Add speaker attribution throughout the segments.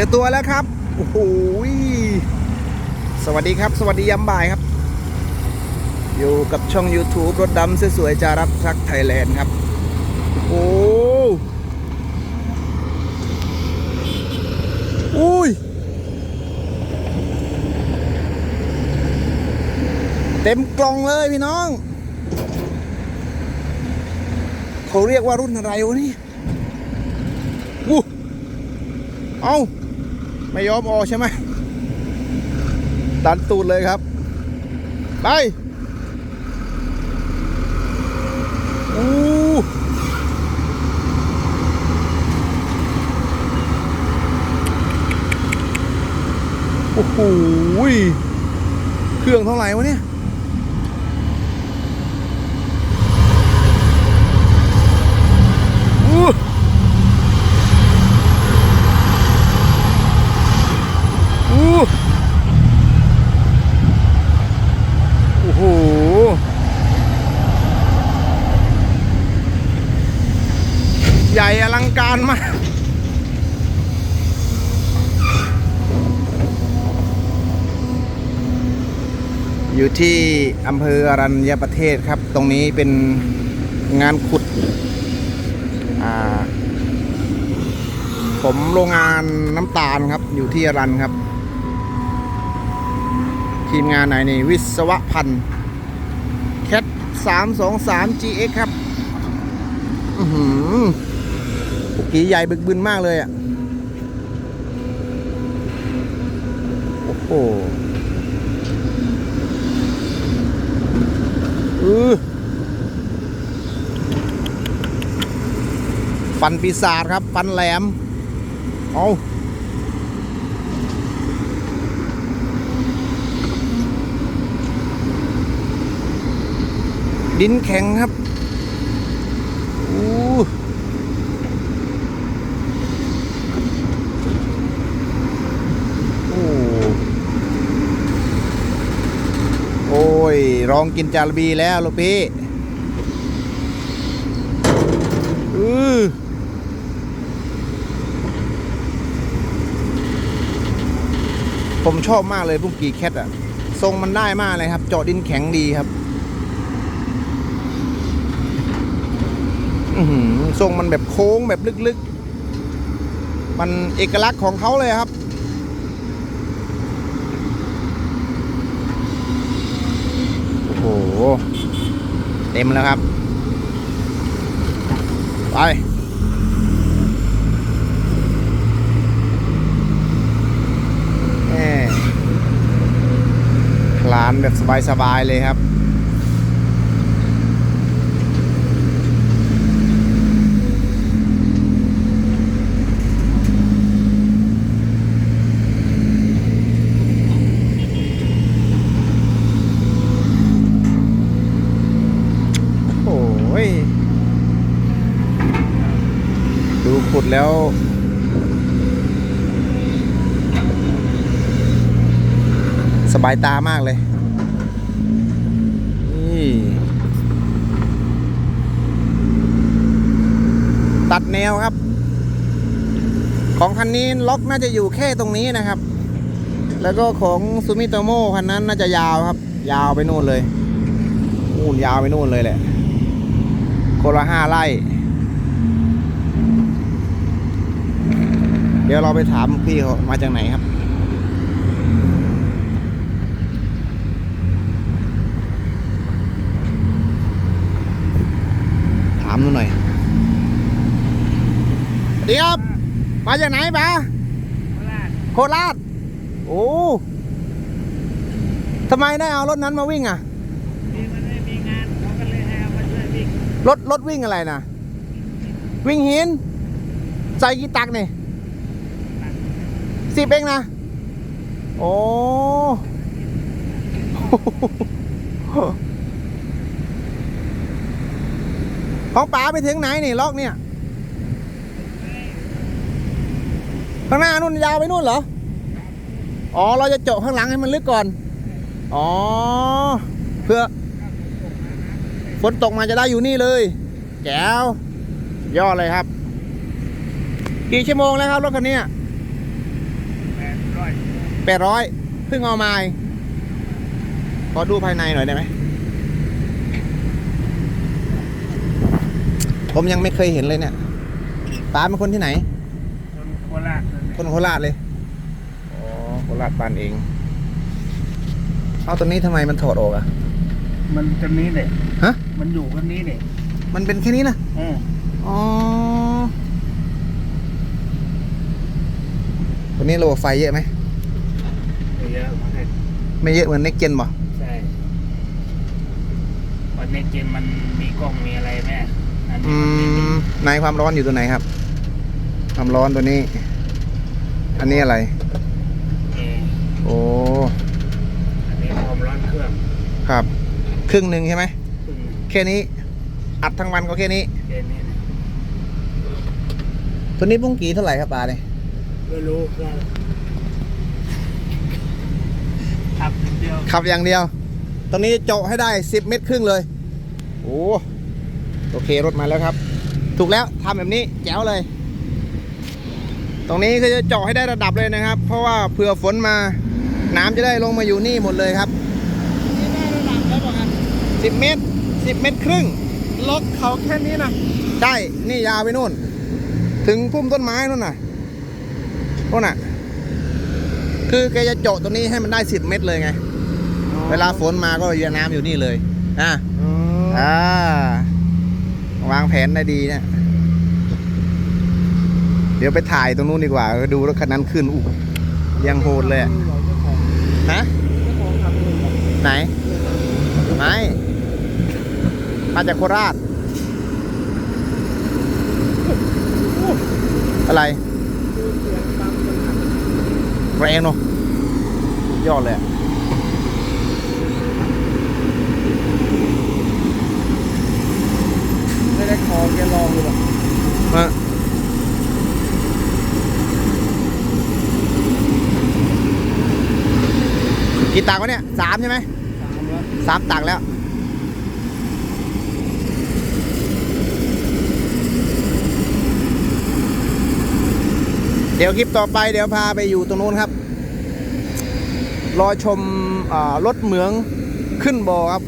Speaker 1: อตัวแล้วครับ โอ้โหยสวัสดีครับ สวัสดียามบ่ายครับ อยู่กับช่อง YouTube รถดำสวยๆจารับทรักไทยแลนด์ครับ โอ้อุ้ย เต็มกล่องเลยพี่น้อง เขาเรียกว่ารุ่นอะไรวะนี่อู้เอา ไม่ยอมออกใช่ไหมดันตูดเลยครับ ไปอู้โอ้โหเครื่องเท่าไหร่วะเนี่ย อู้อู้โอ้โห ใหญ่อลังการมาก อยู่ที่อำเภออรัญญประเทศครับ ตรงนี้เป็นงานขุดผมโรงงานน้ำตาลครับ อยู่ที่อรันครับ ทีมงานไหนนี่วิศวพันธ์แคทสามสองสาม GX ครับ อือหือ กีใหญ่บึกบึนมากเลยอะ โอ้โหอือฟันปีศาจครับ ฟันแหลม เอาดินแข็งครับอู้โอ้โอ้ ยรองกินจาระบีแล้วลูกพี่อือผมชอบมากเลยพวกกีแคทอะทรงมันได้มากเลยครับ เจาะดินแข็งดีครับทรงมันแบบโค้งแบบลึกๆ มันเอกลักษณ์ของเขาเลยครับ โอ้โห เต็มแล้วครับ ไปแคลานแบบสบายๆเลยครับ โอ้ย ดแล้ว สบายตามากเลย นี่ ตัดแนวครับ ของคันนี้ล็อกน่าจะอยู่แค่ตรงนี้นะครับ แล้วก็ของซูมิโตโมคันนั้นน่าจะยาวครับ ยาวไปนู่นเลยนู่นยาวไปนู่นเลยแหละคนละห้าไร่ เดี๋ยวเราไปถามพี่เขามาจากไหนครับ ถามหนูหน่อยเดี๋ยวครับมาจากไหนปะโคราช โอ้ทำไมได้เอารถนั้นมาวิ่งอะ
Speaker 2: นี่มันไม่มีงานเขาก็เลยให้เอามาช่วยวิ่ง
Speaker 1: รถรถวิ่งอะไรนะ วิ่งหินใส่กี่ตักนี่ สิบเองนะ โอ้ของป๋าไปถึงไหนนี่ล็อกเนี่ยข้างหน้านู่นยาวไปนู่นเหรอ อ๋อ เราจะเจาะข้างหลังให้มันลึกก่อน อ๋อ เพื่อฝนตกมาจะได้อยู่นี่เลยแจ๋วยอดเลยครับ กี่ชั่วโมงแล้วครับรถคันนี้ แปดร้อยเพิ่งเอามาเองขอดูภายในหน่อยได้ไหม ผมยังไม่เคยเห็นเลยเนี่ยป้าเป็นคนที่ไหน
Speaker 2: คนโคราชนั่นแหละ
Speaker 1: คนโคราชเลยอ๋อโคราชบ้านเอง เอาตัวนี้ทำไมมันถอดออกอะ
Speaker 2: มันจะนี้เลย
Speaker 1: ฮะ
Speaker 2: มันอยู่กันนี้เลย
Speaker 1: มันเป็นแค่นี้นะ
Speaker 2: เออ
Speaker 1: อ๋อตัวนี้ระบบไฟเยอะไหม
Speaker 2: เยอะมากเลย
Speaker 1: ไม่เยอะเหมือนในเกนบ่
Speaker 2: ใช่วันนี้เกมมันมีกล้องมีอะไรแม่อัน
Speaker 1: อื
Speaker 2: นี้มันไม่มี
Speaker 1: มในความร้อนอยู่ตัวไหนครับ ความร้อนตัวนี้ อันนี้อะไร
Speaker 2: เออ
Speaker 1: โอ้
Speaker 2: อันนี้ความร้อนเครื่อง
Speaker 1: ครับ ครึ่งหนึ่งใช่ไหม
Speaker 2: ครึ่งหนึ่ง
Speaker 1: แค่นี้ อัดทั้งวันก็แค่นี้
Speaker 2: เกมนี้นะ
Speaker 1: ตัวนี้ปุ้งกี่เท่าไหร่ครับปลาเนี่ย
Speaker 2: ไม่รู้ก็ ขับอย่างเดียว
Speaker 1: ขับอย่างเดียวตรงนี้เจาะให้ได้ 10 เมตรครึ่งเลย โอ้โอเครถมาแล้วครับ ถูกแล้วทำแบบนี้แจ๋วเลย ตรงนี้ก็จะเจาะให้ได้ระดับเลยนะครับ เพราะว่าเผื่อฝนมา น้ำจะได้ลงมาอยู่นี่หมดเลยครับนี่ได้ระดับแล้วป่ะครับสิบเมตรสิบเมตรครึ่ง
Speaker 2: ล็อกเขาแค่นี้นะ
Speaker 1: ใช่นี่ยาวไปนู่น ถึงพุ่มต้นไม้นู่นน่ะนู่นน่ะ คือแกจะเจาะตรงนี้ให้มันได้สิบเมตรเลยไง เวลาฝนมาก็เรือน้ำอยู่นี่เลยอะ
Speaker 2: อ๋อ
Speaker 1: อ่าวางแผนได้ดีเนะเดี๋ยวไปถ่ายตรงนู้นดีกว่าดูรถคันนั้นขึ้นอู้ยังโหดเลยอะฮะไหนไม่มาจากโคราช อะไรแรงเนอะยอดเลยอะ
Speaker 2: ไม่ได้คอแกลองเลยหรอ
Speaker 1: มา กี่ตักวะเนี่ยสามใช่ไหม
Speaker 2: สาม
Speaker 1: สามตักแล้วเดี๋ยวคลิปต่อไปเดี๋ยวพาไปอยู่ตรงนู้นครับ รอชมรถเหมืองขึ้นบ่อครับ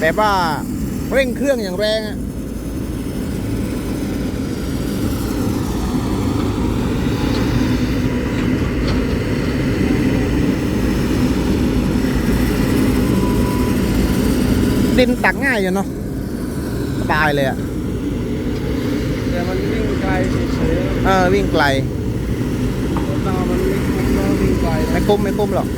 Speaker 1: แบบว่าเร่งเครื่องอย่างแรงอะ ดินตักง่ายอยู่เนาะสบายเลยอะ
Speaker 2: แต่มันวิ่งไกลเฉย
Speaker 1: เออวิ่งไกล
Speaker 2: ๆรถเรามันไม่คุ้มแล้ววิ่งไกล
Speaker 1: ไม่คุ้มไม่คุ้มหรอก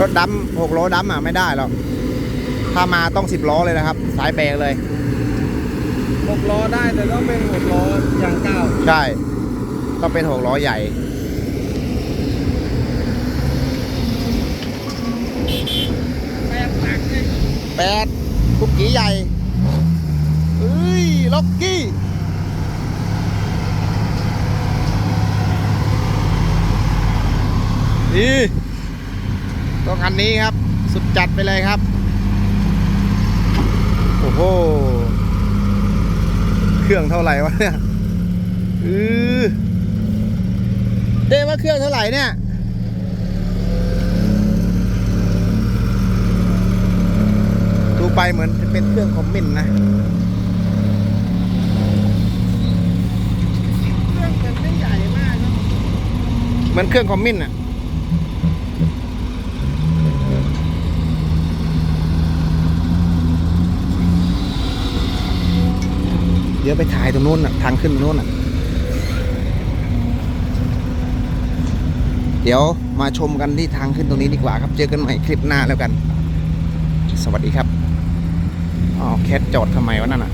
Speaker 1: รถดำหกล้อดำอะไม่ได้หรอกถ้ามาต้องสิบล้อเลยนะครับ สายแบกเลย
Speaker 2: หกล้อได้แต่ต้องเป็นหกล้ออย่างเก้า
Speaker 1: ใช่ต้องเป็นหกล้อใหญ่
Speaker 2: แปดตักเนี่ย
Speaker 1: แปดคุกกี้ใหญ่เอ้ยล็อกกี้นี่ต้องคันนี้ครับ สุดจัดไปเลยครับ โอ้โห เครื่องเท่าไหร่วะเนี่ย อือเด้ว่าเครื่องเท่าไหร่เนี่ย ดูไปเหมือนจะเป็นเครื่องคอมมินนะ
Speaker 2: เครื่องมันไม่ใหญ่มากนะ
Speaker 1: เหมือนเครื่องคอมมินอะเดี๋ยวไปถ่ายตรงนู้นอะทางขึ้นตรงนู้นอะเดี๋ยวมาชมกันที่ทางขึ้นตรงนี้ดีกว่าครับ เจอกันใหม่คลิปหน้าแล้วกัน สวัสดีครับ อ๋อแคทจอดทำไมวะนั่นอะ